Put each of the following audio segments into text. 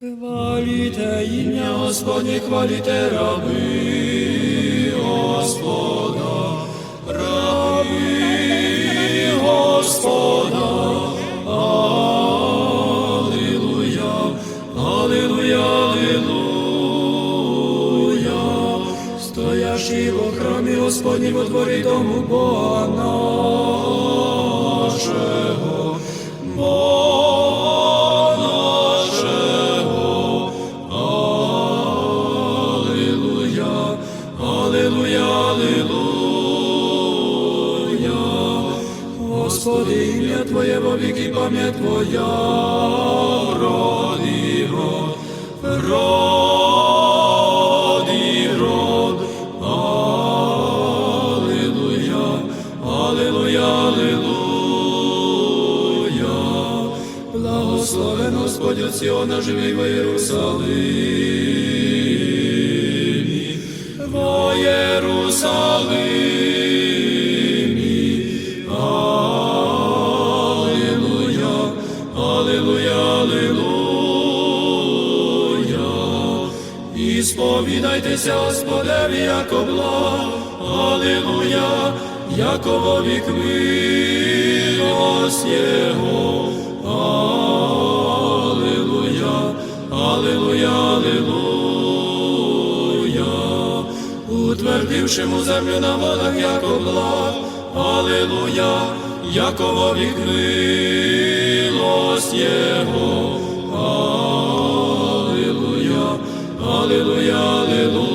Хваліте ім'я Господнє, хваліте раби Господа, раби Господа. Аллилуйя, Аллилуйя, Аллилуйя. Стоящий во храмі Господнім во дворі дому Бога Господи, ім'я Твоє во віки, пам'ять Твоя, род род, род род. Аллилуйя, Аллилуйя, Аллилуйя. Благословен Господь Сіона, живий во Єрусалимі, І сповідайтеся Господеві, яко благ, Аллилуйя, яко вік милость Його. Аллилуйя, Аллилуйя, Аллилуйя. Утвердивши му землю на водах, яко благ, Аллилуйя, яко вік милость Його. Аллилуйя, Аллилуйя.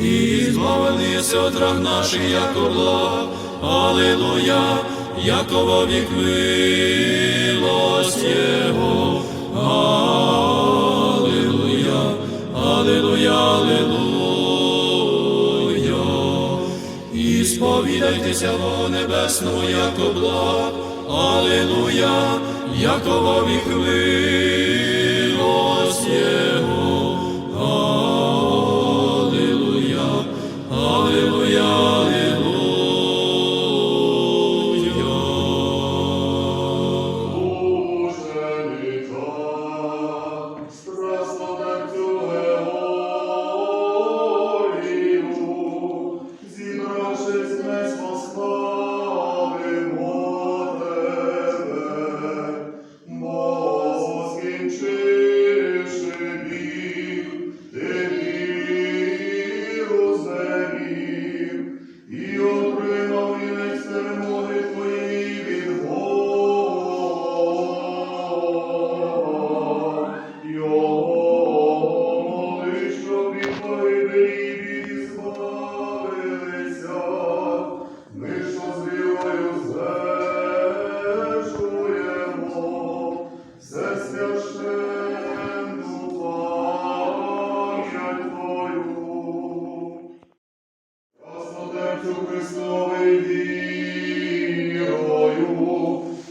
І збавлений єси от ран наших, яко благ, Аллилуйя, яко вік милость Його. Аллилуйя, Аллилуйя, Аллилуйя. І сповідайтеся во небесного, яко благ, Аллилуйя, яко вік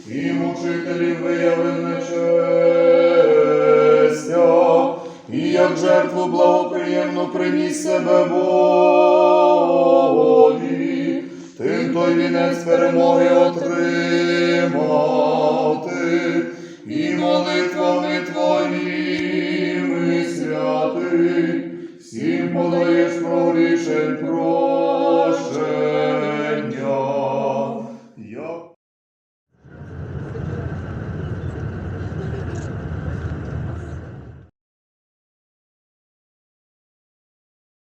і мучителів виявлене честя, і як жертву благоприємно приніс себе Богові, тим той вінець перемоги отримати, і молитвами твоїми святий, всім подаєш про грішень про